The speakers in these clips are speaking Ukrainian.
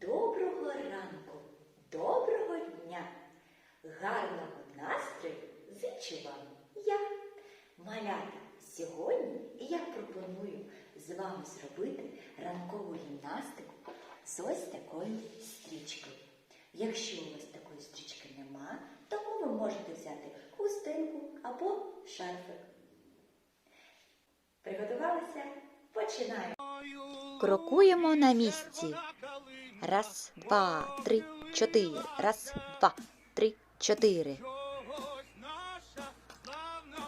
Доброго ранку, доброго дня, гарного настрою зичу вам я. Малята, сьогодні я пропоную з вами зробити ранкову гімнастику з ось такою стрічкою. Якщо у вас такої стрічки нема, тому ви можете взяти хустинку або шарфик. Приготувалися? Починаємо. Крокуємо на місці. Раз, два, три, чотири. Раз, два, три, чотири.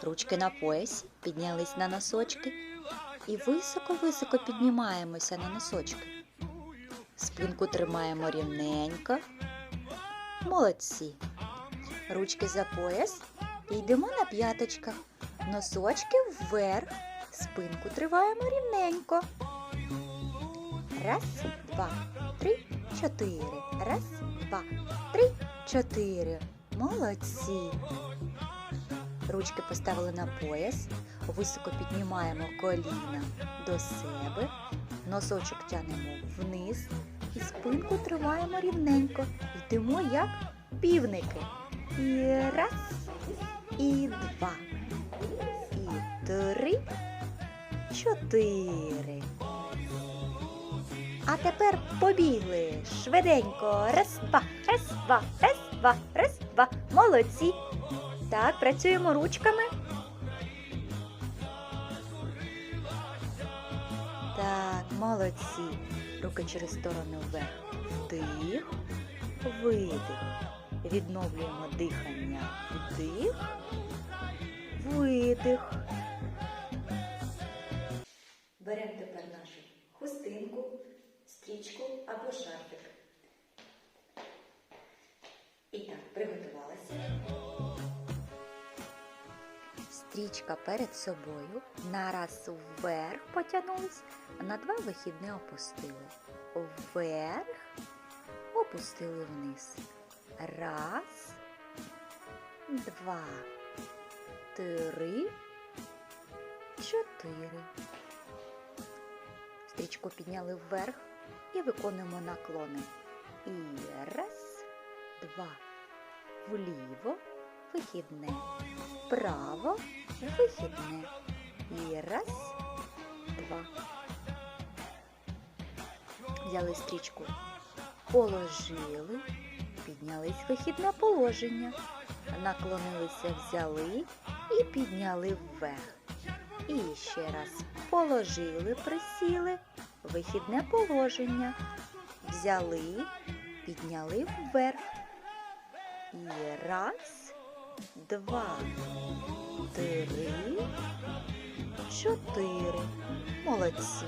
Ручки на поясі, піднялись на носочки і високо-високо піднімаємося на носочки. Спинку тримаємо рівненько. Молодці. Ручки за пояс і йдемо на п'яточках. Носочки вверх, спинку тримаємо рівненько. Раз, два, чотири. Раз, два, три, чотири. Молодці. Ручки поставили на пояс, високо піднімаємо коліна до себе, носочок тянемо вниз і спинку тримаємо рівненько. Йдемо як півники. І раз, і два, і три, чотири. А тепер побігли швиденько. Раз, два, раз, два, раз, два, раз, два. Молодці. Так, працюємо ручками. Так, молодці. Руки через сторони вверх. Вдих, видих. Відновлюємо дихання. Вдих, видих. Беремо тепер нашу хустинку, стрічку або шарфик. І так, приготувалися. Стрічка перед собою. Нараз вверх потягнулись, а на два вихідне опустили. Вверх, опустили вниз. Раз, два, три, чотири. Стрічку підняли вверх і виконуємо наклони. І раз, два, вліво, вихідне, вправо, вихідне. І раз, два. Взяли стрічку, положили, піднялись вихідне положення. Наклонилися, взяли і підняли вверх. І ще раз положили, присіли, вихідне положення. Взяли, підняли вверх. І раз, два, три, чотири. Молодці.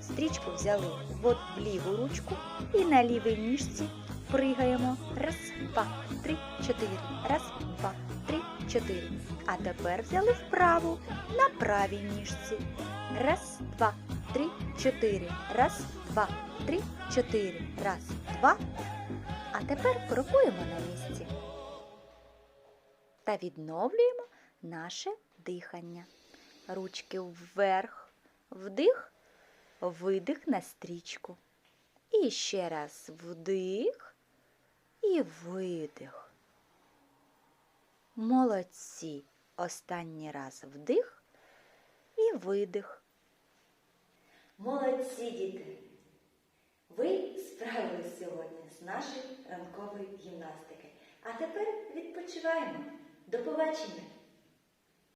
Стрічку взяли от в ліву ручку і на лівій ніжці пригаємо. Раз, два, три, чотири. Раз, два, три, чотири. А тепер взяли вправу на правій ніжці. Раз, два, три, чотири. Раз, два, три, чотири. Раз, два. А тепер крокуємо на місці та відновлюємо наше дихання. Ручки вверх, вдих, видих на стрічку. І ще раз вдих і видих. Молодці. Останній раз вдих і видих. Молодці, діти! Ви справились сьогодні з нашої ранкової гімнастики. А тепер відпочиваємо. До побачення!